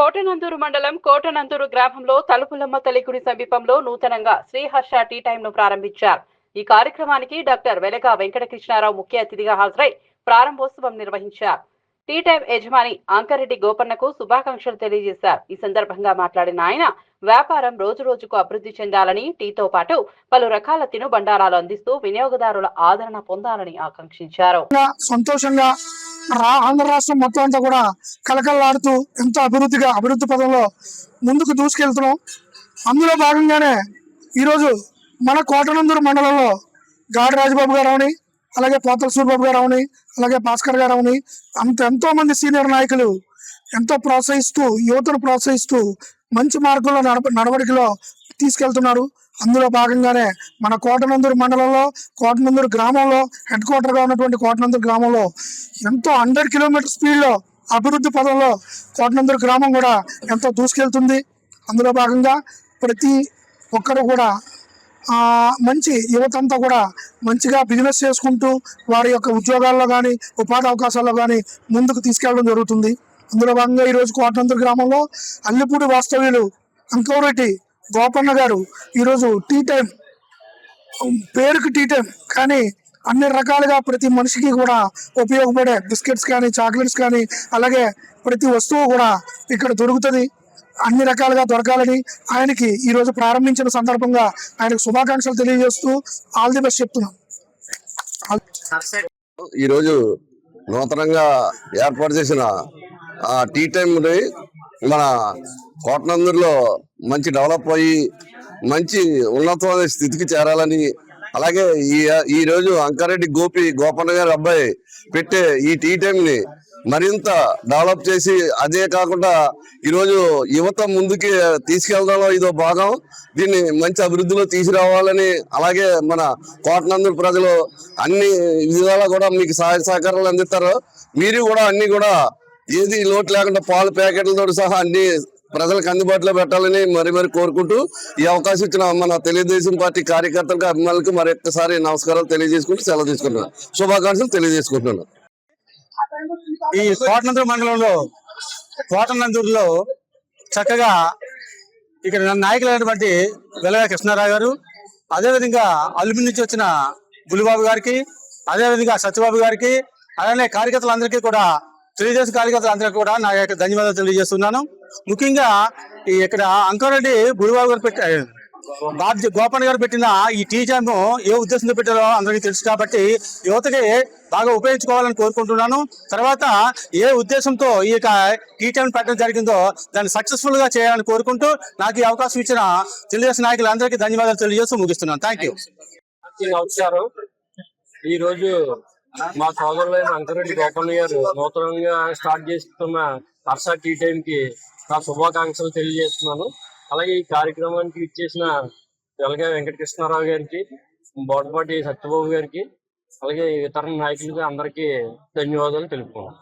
కోటనందూరు మండలం కోటనందూరు గ్రామంలో తలుపులమ్మ తల్లి గుడి సమీపంలో నూతనంగా శ్రీహర్ష టీ టైమ్ను ప్రారంభించారు. ఈ కార్యక్రమానికి డాక్టర్ వెలగా వెంకటకృష్ణారావు ముఖ్య అతిథిగా హాజరై ప్రారంభోత్సవం నిర్వహించారు. టీ టైం యజమాని అంకరెడ్డి గోపన్నకు శుభాకాంక్షలు తెలియజేశారు. ఈ సందర్భంగా మాట్లాడిన ఆయన వ్యాపారం రోజు రోజుకు అభివృద్ధి చెందాలని టీతో పాటు పలు రకాల తినుబండారాలు అందిస్తూ వినియోగదారుల ఆదరణ పొందాలని ఆకాంక్షించారు. సంతోషంగా ఆంధ్ర రాష్ట్రం మొత్తం అంతా కూడా కలకలలాడుతూ ఎంతో అభివృద్ధిగా అభివృద్ధి పదంలో ముందుకు దూసుకెళ్తున్నాం. అందులో భాగంగానే ఈరోజు మన కోటనందూరు మండలంలో గాడి రాజబాబు గారు అవని అలాగే పోతల సూరిబాబు గారు అవని అలాగే భాస్కర్ గారు అవని అంత ఎంతో మంది సీనియర్ నాయకులు ఎంతో ప్రోత్సహిస్తూ యువతను ప్రోత్సహిస్తూ మంచి మార్గంలో నడప నడవడికలో తీసుకెళ్తున్నారు. అందులో భాగంగానే మన కోటనందూరు మండలంలో కోటనందూరు గ్రామంలో హెడ్ క్వార్టర్గా ఉన్నటువంటి కోటనందూరు గ్రామంలో ఎంతో హండ్రెడ్ కిలోమీటర్ స్పీడ్లో అభివృద్ధి పదంలో కోటనందూరు గ్రామం కూడా ఎంతో దూసుకెళ్తుంది. అందులో భాగంగా ప్రతి ఒక్కరు కూడా మంచి యువతంతా కూడా మంచిగా బిజినెస్ చేసుకుంటూ వారి యొక్క ఉద్యోగాల్లో కానీ ఉపాధి అవకాశాల్లో కానీ ముందుకు తీసుకెళ్ళడం జరుగుతుంది. అందులో భాగంగా ఈరోజు కోటనందూరు గ్రామంలో అల్లిపూడి వాస్తవ్యులు అంకవరెడ్డి గోపన్న గారు ఈరోజు టీ టైం పేరుకి టీ టైం కానీ అన్ని రకాలుగా ప్రతి మనిషికి కూడా ఉపయోగపడే బిస్కెట్స్ కానీ చాక్లెట్స్ కానీ అలాగే ప్రతి వస్తువు కూడా ఇక్కడ దొరుకుతుంది. అన్ని రకాలుగా దొరకాలని ఆయనకి ఈరోజు ప్రారంభించిన సందర్భంగా ఆయనకు శుభాకాంక్షలు తెలియజేస్తూ ఆల్ ది బెస్ట్ చెప్తున్నాం. ఈరోజు నూతనంగా ఏర్పాటు చేసిన టీ టైం మన కోటనందూరులో మంచి డెవలప్ అయ్యి మంచి ఉన్నతమైన స్థితికి చేరాలని అలాగే ఈ ఈ రోజు అంకారెడ్డి గోపి గోపన్న గారి అబ్బాయి పెట్టే ఈ టీ టైంని మరింత డెవలప్ చేసి అదే కాకుండా ఈరోజు యువత ముందుకి తీసుకెళ్ళడంలో ఇదో భాగం దీన్ని మంచి అభివృద్ధిలో తీసుకురావాలని అలాగే మన కోటనందూరు ప్రజలు అన్ని విధాలా కూడా మీకు సహాయ సహకారాలు అందిస్తారు. మీరు కూడా అన్ని కూడా ఏది లోటు లేకుండా పాలు ప్యాకెట్లతో సహా అన్ని ప్రజలకు అందుబాటులో పెట్టాలని మరి మరి కోరుకుంటూ ఈ అవకాశం ఇచ్చిన మన తెలుగుదేశం పార్టీ కార్యకర్తలకు అభిమానులకు మరి ఒక్కసారి నమస్కారాలు తెలియజేసుకుంటూ సెలవు తీసుకుంటున్నాను. శుభాకాంక్షలు తెలియజేసుకుంటున్నాను. ఈ కోటనందూరు మండలంలో కోటనందూరులో చక్కగా ఇక్కడ నాయకులైనటువంటి వెలగా కృష్ణారావు గారు అదేవిధంగా అల్లుమి నుంచి వచ్చిన బులిబాబు గారికి అదేవిధంగా సత్యబాబు గారికి అలానే కార్యకర్తలందరికీ కూడా తెలుగుదేశం కార్యకర్తలందరికీ కూడా నా యొక్క ధన్యవాదాలు తెలియజేస్తున్నాను ముఖ్యంగా ఈ ఇక్కడ అంకారెడ్డి బులిబాబు గారు పెట్ట బాధ్య గోపన్ గారు పెట్టిన ఈ టీ జామ్ ఏ ఉద్దేశంతో పెట్టారో అందరికీ తెలుసు కాబట్టి యువతకి బాగా ఉపయోగించుకోవాలని కోరుకుంటున్నాను తర్వాత ఏ ఉద్దేశంతో ఈ యొక్క టీ టైం పెట్టడం జరిగిందో దాన్ని సక్సెస్ఫుల్గా చేయాలని కోరుకుంటూ నాకు ఈ అవకాశం ఇచ్చిన తెలుగుదేశం నాయకులందరికీ ధన్యవాదాలు తెలియజేస్తూ ముగిస్తున్నాను థ్యాంక్ యూ ఈ రోజు మా సోదరులైన అంకరెడ్డి గోపన్న గారు నూతనంగా స్టార్ట్ చేస్తున్న హర్ష టీ టైం కి నా శుభాకాంక్షలు తెలియజేస్తున్నాను. అలాగే ఈ కార్యక్రమానికి ఇచ్చేసిన వెలగా వెంకటకృష్ణారావు గారికి బోటపాటి సత్యబాబు గారికి అలాగే ఇతర నాయకులకి అందరికీ ధన్యవాదాలు తెలుపుకున్నాను